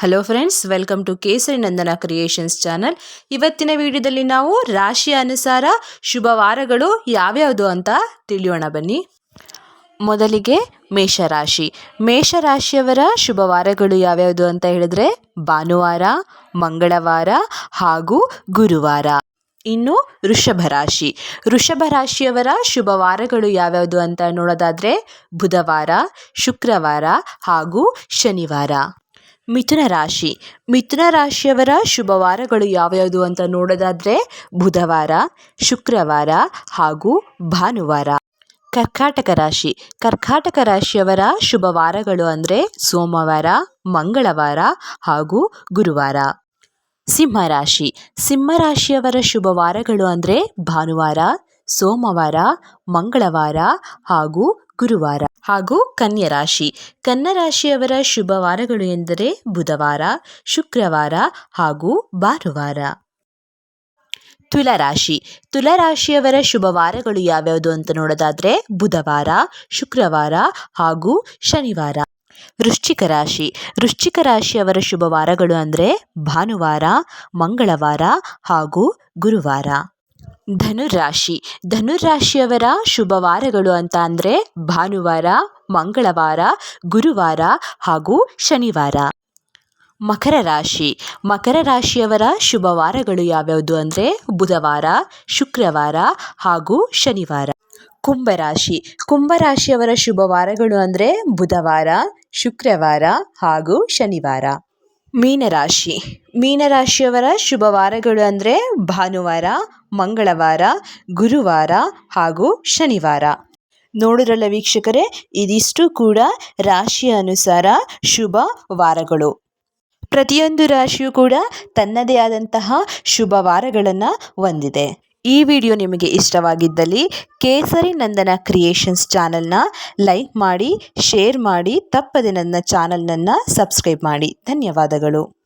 Hello friends welcome to ಕೇಸರಿ Nandana creations channel ಇವತ್ತಿನ ವಿಡಿಯೋದಲ್ಲಿ ನಾವು ರಾಶಿಯ ಅನುಸಾರ ಶುಭ ವಾರಗಳು ಯಾವ್ಯಾವುದು ಅಂತ ತಿಳಿಯೋಣ ಬನ್ನಿ ಮೊದಲಿಗೆ ಮೇಷರಾಶಿ ಮೇಷರಾಶಿಯವರ ಶುಭ ವಾರಗಳು ಯಾವ್ಯಾವುದು ಅಂತ ಹೇಳಿದ್ರೆ ಭಾನುವಾರ ಮಂಗಳವಾರ ಹಾಗೂ ಗುರುವಾರ ಇನ್ನು ವೃಷಭ ರಾಶಿ ವೃಷಭ ರಾಶಿಯವರ ಶುಭ ವಾರಗಳು ಯಾವ್ಯಾವುದು ಅಂತ ನೋಡೋದಾದ್ರೆ ಬುಧವಾರ ಶುಕ್ರವಾರ ಹಾಗೂ ಶನಿವಾರ ಮಿಥುನ ರಾಶಿ. ಮಿಥುನ ರಾಶಿಯವರ ಶುಭವಾರಗಳು ಯಾವ್ಯಾವುದು ಅಂತ ನೋಡೋದಾದರೆ ಬುಧವಾರ, ಶುಕ್ರವಾರ ಹಾಗೂ ಭಾನುವಾರ. ಕರ್ಕಾಟಕ ರಾಶಿ. ಕರ್ಕಾಟಕ ರಾಶಿಯವರ ಶುಭವಾರಗಳು ಅಂದರೆ ಸೋಮವಾರ, ಮಂಗಳವಾರ ಹಾಗೂ ಗುರುವಾರ. ಸಿಂಹರಾಶಿ ಸಿಂಹರಾಶಿಯವರ ಶುಭವಾರಗಳು ಅಂದರೆ ಭಾನುವಾರ, ಸೋಮವಾರ, ಮಂಗಳವಾರ ಹಾಗೂ ಗುರುವಾರ. ಹಾಗೂ ಕನ್ಯಾ ರಾಶಿ ಕನ್ಯಾ ರಾಶಿಯವರ ಶುಭ ವಾರಗಳು ಎಂದರೆ ಬುಧವಾರ, ಶುಕ್ರವಾರ ಹಾಗೂ ಭಾನುವಾರ. ತುಲರಾಶಿ. ತುಲರಾಶಿಯವರ ಶುಭ ವಾರಗಳು ಯಾವ್ಯಾವುದು ಅಂತ ನೋಡೋದಾದ್ರೆ ಬುಧವಾರ, ಶುಕ್ರವಾರ ಹಾಗೂ ಶನಿವಾರ. ವೃಶ್ಚಿಕ ರಾಶಿ. ವೃಶ್ಚಿಕ ರಾಶಿಯವರ ಶುಭ ವಾರಗಳು ಅಂದರೆ ಭಾನುವಾರ, ಮಂಗಳವಾರ ಹಾಗೂ ಗುರುವಾರ. ಧನುರಾಶಿ. ಧನುರಾಶಿಯವರ ಶುಭವಾರಗಳು ಅಂತ ಅಂದರೆ ಭಾನುವಾರ, ಮಂಗಳವಾರ, ಗುರುವಾರ ಹಾಗೂ ಶನಿವಾರ. ಮಕರ ರಾಶಿ. ಮಕರ ರಾಶಿಯವರ ಶುಭವಾರಗಳು ಯಾವ್ಯಾವುದು ಅಂದರೆ ಬುಧವಾರ, ಶುಕ್ರವಾರ ಹಾಗೂ ಶನಿವಾರ. ಕುಂಭರಾಶಿ. ಕುಂಭರಾಶಿಯವರ ಶುಭವಾರಗಳು ಅಂದರೆ ಬುಧವಾರ, ಶುಕ್ರವಾರ ಹಾಗೂ ಶನಿವಾರ. ಮೀನರಾಶಿ. ಮೀನರಾಶಿಯವರ ಶುಭ ವಾರಗಳು ಅಂದರೆ ಭಾನುವಾರ, ಮಂಗಳವಾರ, ಗುರುವಾರ ಹಾಗೂ ಶನಿವಾರ. ನೋಡಿರಲ್ಲ ವೀಕ್ಷಕರೇ, ಇದಿಷ್ಟು ಕೂಡ ರಾಶಿಯ ಅನುಸಾರ ಶುಭ ವಾರಗಳು. ಪ್ರತಿಯೊಂದು ರಾಶಿಯೂ ಕೂಡ ತನ್ನದೇ ಆದಂತಹ ಶುಭ ವಾರಗಳನ್ನು ಹೊಂದಿದೆ. ಈ ವಿಡಿಯೋ ನಿಮಗೆ ಇಷ್ಟವಾಗಿದ್ದಲ್ಲಿ ಕೇಸರಿ ನಂದನ ಕ್ರಿಯೇಷನ್ಸ್ ಚಾನಲ್ನ ಲೈಕ್ ಮಾಡಿ, ಶೇರ್ ಮಾಡಿ, ತಪ್ಪದೆ ನನ್ನ ಚಾನಲ್ನನ್ನು ಸಬ್ಸ್ಕ್ರೈಬ್ ಮಾಡಿ. ಧನ್ಯವಾದಗಳು.